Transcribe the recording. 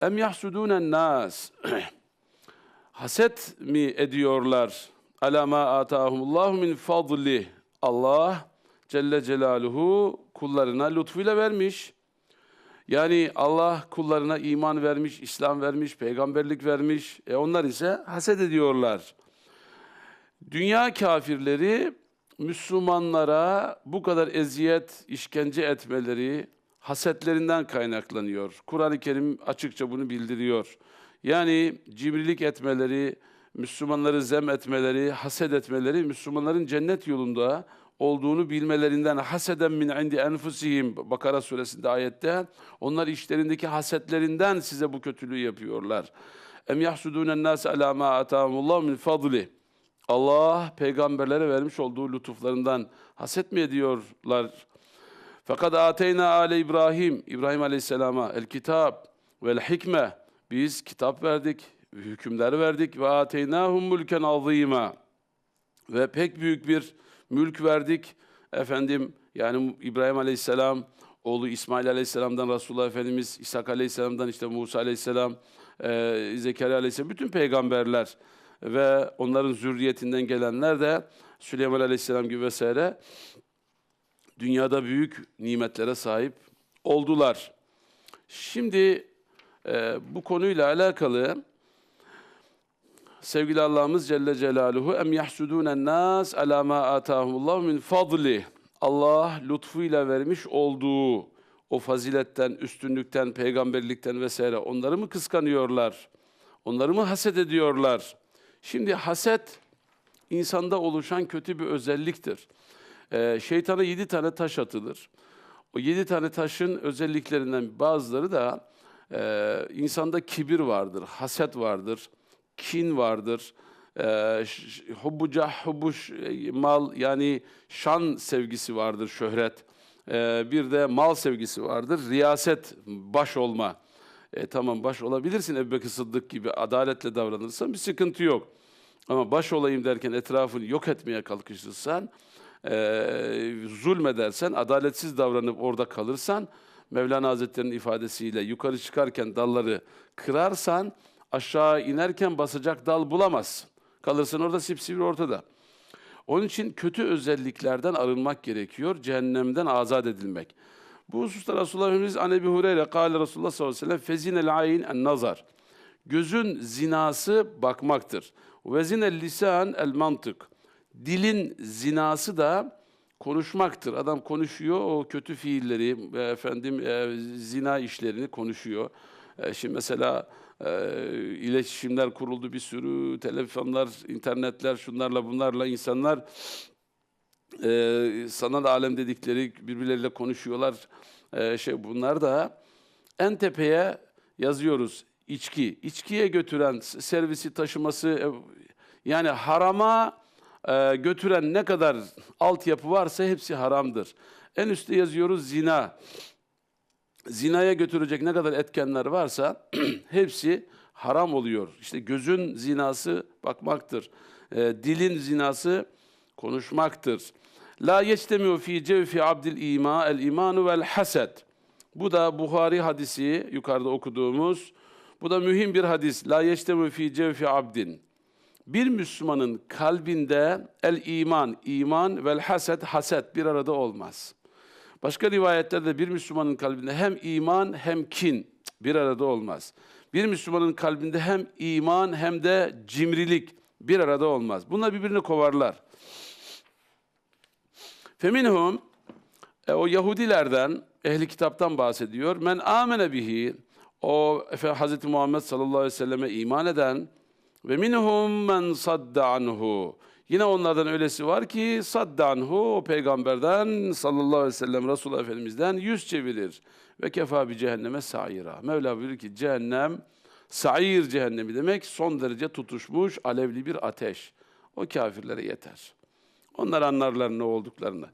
Em yahsudunen nas. Haset mi ediyorlar? Ala ma atahumullahu min fadli. Allah Celle Celaluhu kullarına lütfuyla vermiş. Yani Allah kullarına iman vermiş, İslam vermiş, peygamberlik vermiş. E onlar ise haset ediyorlar. Dünya kafirleri Müslümanlara bu kadar eziyet, işkence etmeleri hasetlerinden kaynaklanıyor. Kur'an-ı Kerim açıkça bunu bildiriyor. Yani cimrilik etmeleri, Müslümanları zem etmeleri, haset etmeleri Müslümanların cennet yolunda olduğunu bilmelerinden haseden min indi enfusihim Bakara suresinde ayette onlar işlerindeki hasetlerinden size bu kötülüğü yapıyorlar. Em yahsudûnen nâse alâ mâ atâhumullahu min fadli. Allah peygamberlere vermiş olduğu lütuflarından haset mi ediyorlar? Fakat ateyna ale İbrahim, İbrahim Aleyhisselam'a el kitap vel hikme. Biz kitap verdik, hükümler verdik ve ateynahum mulken azîmâ. Ve pek büyük bir mülk verdik. Efendim yani İbrahim Aleyhisselam, oğlu İsmail Aleyhisselam'dan Resulullah Efendimiz, İshak Aleyhisselam'dan işte Musa Aleyhisselam, e, Zekeriya Aleyhisselam, bütün peygamberler ve onların zürriyetinden gelenler de Süleyman Aleyhisselam gibi vesaire dünyada büyük nimetlere sahip oldular. Şimdi e, bu konuyla alakalı sevgili Allah'ımız Celle Celaluhu em yahsudunen nas ala ma atahumullahu min fadli Allah lütfuyla vermiş olduğu o faziletten, üstünlükten, peygamberlikten vesaire onları mı kıskanıyorlar? Onları mı haset ediyorlar? Şimdi haset insanda oluşan kötü bir özelliktir. Ee, şeytana yedi tane taş atılır. O yedi tane taşın özelliklerinden bazıları da e, insanda kibir vardır, haset vardır, kin vardır, e, ş- hubbu cah, hubbu ş- e, mal yani şan sevgisi vardır, şöhret. E, bir de mal sevgisi vardır, riyaset, baş olma. E, tamam baş olabilirsin Ebu Bekir Sıddık gibi adaletle davranırsan bir sıkıntı yok. Ama baş olayım derken etrafını yok etmeye kalkışırsan, e, zulmedersen, adaletsiz davranıp orada kalırsan, Mevlana Hazretleri'nin ifadesiyle yukarı çıkarken dalları kırarsan, aşağı inerken basacak dal bulamazsın. Kalırsın orada sipsivri ortada. Onun için kötü özelliklerden arınmak gerekiyor, cehennemden azat edilmek. Bu hususta Resulullah Efendimiz an Ebi Hureyre, kâle Resulullah sallallahu aleyhi ve sellem, fezinel ayn en nazar. Gözün zinası bakmaktır. Ve zinel lisan el mantık. Dilin zinası da konuşmaktır. Adam konuşuyor, o kötü fiilleri, e, efendim e, zina işlerini konuşuyor. E, şimdi mesela e, iletişimler kuruldu bir sürü, telefonlar, internetler, şunlarla bunlarla insanlar e, sanal alem dedikleri birbirleriyle konuşuyorlar. E, şey bunlar da en tepeye yazıyoruz içki. İçkiye götüren servisi taşıması e, yani harama e, götüren ne kadar altyapı varsa hepsi haramdır. En üstte yazıyoruz zina. Zinaya götürecek ne kadar etkenler varsa hepsi haram oluyor. İşte gözün zinası bakmaktır. E, dilin zinası konuşmaktır. La yectemiu fi cevfi abdil ima el imanu vel haset. Bu da Buhari hadisi yukarıda okuduğumuz. Bu da mühim bir hadis. La yectemiu fi cevfi abdin. Bir Müslümanın kalbinde el iman, iman vel haset, haset bir arada olmaz. Başka rivayetlerde bir Müslümanın kalbinde hem iman hem kin bir arada olmaz. Bir Müslümanın kalbinde hem iman hem de cimrilik bir arada olmaz. Bunlar birbirini kovarlar. Feminhum e, o Yahudilerden, ehli kitaptan bahsediyor. Men amene bihi o Hz. Muhammed sallallahu aleyhi ve selleme iman eden ve minhum men sadda anhu. Yine onlardan öylesi var ki sadda anhu o peygamberden sallallahu aleyhi ve sellem Resulullah Efendimiz'den yüz çevirir. Ve kefa bir cehenneme saira. Mevla buyuruyor ki cehennem sair cehennemi demek son derece tutuşmuş alevli bir ateş. O kafirlere yeter. Onlar anlarlar ne olduklarını.